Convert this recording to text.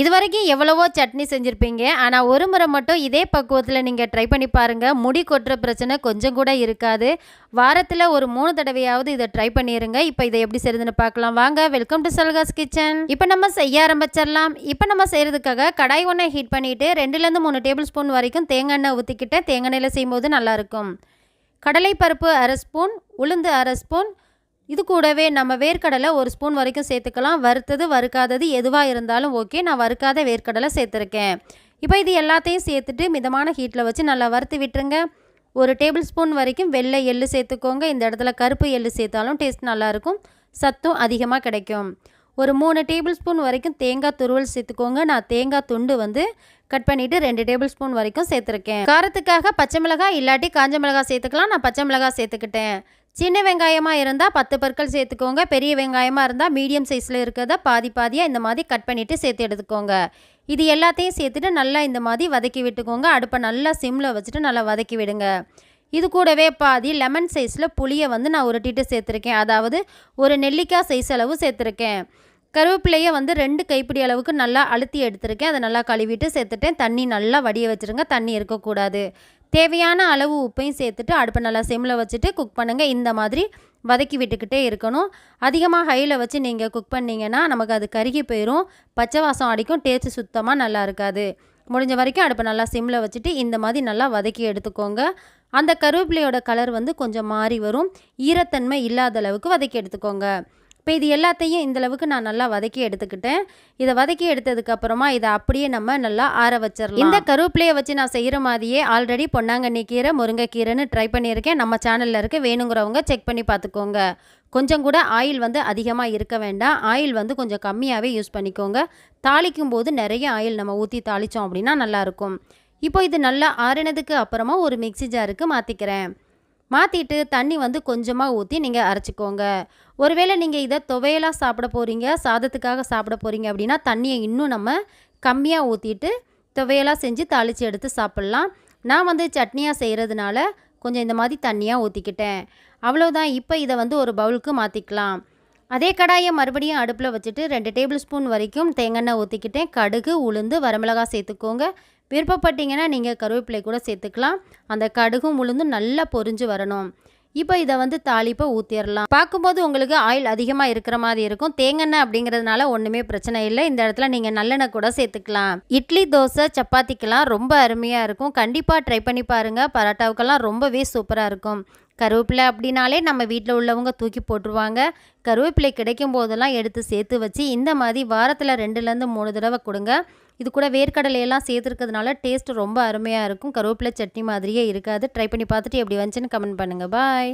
இது வரைக்கும் எவ்வளவோ சட்னி செஞ்சுருப்பீங்க. ஆனால் ஒரு முறை மட்டும் இதே பக்குவத்தில் நீங்கள் ட்ரை பண்ணி பாருங்கள் முடி கொட்டுற பிரச்சனை கொஞ்சம் கூட இருக்காது. வாரத்தில் ஒரு மூணு தடவையாவது இதை ட்ரை பண்ணிடுங்க இப்போ இதை எப்படி செய்யுதுன்னு பார்க்கலாம். வாங்க வெல்கம் டு சல்காஸ் கிச்சன் இப்போ நம்ம செய்ய ஆரம்பிச்சிடலாம். இப்போ நம்ம செய்கிறதுக்காக கடாய் ஒன்றை ஹீட் பண்ணிவிட்டு ரெண்டுலேருந்து மூணு டேபிள் ஸ்பூன் வரைக்கும் தேங்காய் எண்ணெய் ஊற்றிக்கிட்டேன் தேங்காய் எண்ணெயில் செய்யும்போது நல்லாயிருக்கும் கடலைப்பருப்பு அரை ஸ்பூன் உளுந்து அரை ஸ்பூன் இது கூடவே நம்ம வேர்க்கடலை ஒரு ஸ்பூன் வரைக்கும் சேர்த்துக்கலாம். வறுத்தது வறுக்காதது எதுவாக இருந்தாலும் ஓகே. நான் வறுக்காத வேர்க்கடலை சேர்த்துருக்கேன். இப்போ இது எல்லாத்தையும் சேர்த்துட்டு மிதமான ஹீட்டில் வச்சு நல்லா வறுத்து விட்டுருங்க. ஒரு டேபிள் ஸ்பூன் வரைக்கும் வெள்ளை எள்ளு சேர்த்துக்கோங்க. இந்த இடத்துல கருப்பு எள்ளு சேர்த்தாலும் டேஸ்ட் நல்லாயிருக்கும் சத்தும் அதிகமாக கிடைக்கும். ஒரு மூணு டேபிள் ஸ்பூன் வரைக்கும் தேங்காய் துருவல் சேர்த்துக்கோங்க. நான் தேங்காய் துண்டு வந்து கட் பண்ணிவிட்டு ரெண்டு டேபிள் ஸ்பூன் வரைக்கும் சேர்த்துருக்கேன். காரத்துக்காக பச்சை மிளகாய் இல்லாட்டி காஞ்ச மிளகாய் சேர்த்துக்கலாம். நான் பச்சை மிளகாய் சேர்த்துக்கிட்டேன். சின்ன வெங்காயமாக இருந்தால் பத்து பற்கள் சேர்த்துக்கோங்க பெரிய வெங்காயமாக இருந்தால் மீடியம் சைஸில் இருக்கிறத பாதி பாதியாக இந்த மாதிரி கட் பண்ணிவிட்டு சேர்த்து எடுத்துக்கோங்க. இது எல்லாத்தையும் சேர்த்துட்டு நல்லா இந்த மாதிரி வதக்கி விட்டுக்கோங்க. அடுப்பை நல்லா சிம்மில் வச்சுட்டு நல்லா வதக்கி விடுங்க. இது கூடவே பாதி லெமன் சைஸில் புளியை வந்து நான் உருட்டிட்டு சேர்த்துருக்கேன். அதாவது ஒரு நெல்லிக்காய் சைஸ் அளவு சேர்த்துருக்கேன். கருவேப்பிலையை வந்து ரெண்டு கைப்பிடி அளவுக்கு நல்லா அழுத்தி எடுத்திருக்கேன். அதை நல்லா கழுவிட்டு சேர்த்துட்டேன். தண்ணி நல்லா வடிய வச்சுருங்க. தண்ணி இருக்கக்கூடாது. தேவையான அளவு உப்பையும் சேர்த்துட்டு அடுப்பை நல்லா சிம்மில் வச்சுட்டு குக் பண்ணுங்கள் இந்த மாதிரி வதக்கி விட்டுக்கிட்டே இருக்கணும். அதிகமாக ஹையில் வச்சு நீங்கள் குக் பண்ணிங்கன்னா நமக்கு அது கருகி போயிடும் பச்சை வாசம் அடிக்கும். டேஸ்ட்டு சுத்தமாக நல்லா இருக்காது. முடிஞ்ச வரைக்கும் அடுப்பை நல்லா சிம்மில் வச்சுட்டு இந்த மாதிரி நல்லா வதக்கி எடுத்துக்கோங்க. அந்த கருவேப்பிலையோட கலர் வந்து கொஞ்சம் மாறி வரும். ஈரத்தன்மை இல்லாத அளவுக்கு வதக்கி எடுத்துக்கோங்க. இப்போ இது எல்லாத்தையும் இந்தளவுக்கு நான் நல்லா வதக்கி எடுத்துக்கிட்டேன். இதை வதக்கி எடுத்ததுக்கப்புறமா இதை அப்படியே நம்ம நல்லா ஆற வச்சிடலாம் இந்த கருவேப்பிலையை வச்சு நான் செய்கிற மாதிரியே ஆல்ரெடி பொன்னாங்கண்ணி கீரை முருங்கைக்கீரைன்னு ட்ரை பண்ணியிருக்கேன். நம்ம சேனலில் இருக்க வேணுங்கிறவங்க செக் பண்ணி பார்த்துக்கோங்க. கொஞ்சம் கூட ஆயில் வந்து அதிகமாக இருக்க வேண்டாம். ஆயில் வந்து கொஞ்சம் கம்மியாகவே யூஸ் பண்ணிக்கோங்க. தாளிக்கும் போது நிறைய ஆயில் நம்ம ஊற்றி தாளித்தோம் அப்படின்னா நல்லாயிருக்கும் இப்போ இது நல்லா ஆறினதுக்கு அப்புறமா ஒரு மிக்சி ஜாருக்கு மாற்றிக்கிறேன் மாற்றிட்டு தண்ணி வந்து கொஞ்சமாக ஊற்றி நீங்கள் அரைச்சிக்கோங்க. ஒருவேளை நீங்கள் இதை துவையலாக சாப்பிட போகிறீங்க சாதத்துக்காக சாப்பிட போகிறீங்க அப்படின்னா தண்ணியை இன்னும் நம்ம கம்மியாக ஊற்றிட்டு துவையலாக செஞ்சு தாளித்து எடுத்து சாப்பிட்லாம். நான் வந்து சட்னியாக செய்கிறதுனால கொஞ்சம் இந்த மாதிரி தண்ணியாக ஊற்றிக்கிட்டேன் அவ்வளோதான் இப்போ இதை வந்து ஒரு பவுலுக்கு மாற்றிக்கலாம் அதே கடாயை மறுபடியும் அடுப்பில் வச்சுட்டு ரெண்டு டேபிள் ஸ்பூன் வரைக்கும் தேங்காய் ஊற்றிக்கிட்டேன். கடுகு உளுந்து வரமிளகா சேர்த்துக்கோங்க. விருப்பப்பட்டீங்கன்னா நீங்கள் கருவேப்பிலை கூட சேர்த்துக்கலாம். அந்த கடுகும் உளுந்தும் நல்லா பொறிஞ்சு வரணும். இப்போ இதை வந்து தாளிப்பை ஊற்றிடலாம் பார்க்கும்போது உங்களுக்கு ஆயில் அதிகமாக இருக்கிற மாதிரி இருக்கும். தேங்காய் அப்படிங்கிறதுனால ஒன்றுமே பிரச்சனை இல்லை. இந்த இடத்துல நீங்கள் நல்லெண்ணெய் கூட சேர்த்துக்கலாம். இட்லி தோசை சப்பாத்திக்கெல்லாம் ரொம்ப அருமையாக இருக்கும். கண்டிப்பாக ட்ரை பண்ணி பாருங்கள் பரோட்டாவுக்கெல்லாம் ரொம்பவே சூப்பராக இருக்கும். கருவேப்பிலை அப்படின்னாலே நம்ம வீட்டில் உள்ளவங்க தூக்கி போட்டுருவாங்க. கருவேப்பிலை கிடைக்கும் போதெல்லாம் எடுத்து சேர்த்து வச்சு இந்த மாதிரி வாரத்தில் ரெண்டுலேருந்து மூணு தடவை கொடுங்க. இது கூட வேர்க்கடலையெல்லாம் சேர்த்துருக்கிறதுனால டேஸ்ட் ரொம்ப அருமையாக இருக்கும். கருவேப்பிலை சட்னி மாதிரியே இருக்காது. ட்ரை பண்ணி பார்த்துட்டு எப்படி வந்துச்சுன்னு கமெண்ட் பண்ணுங்கள் பாய்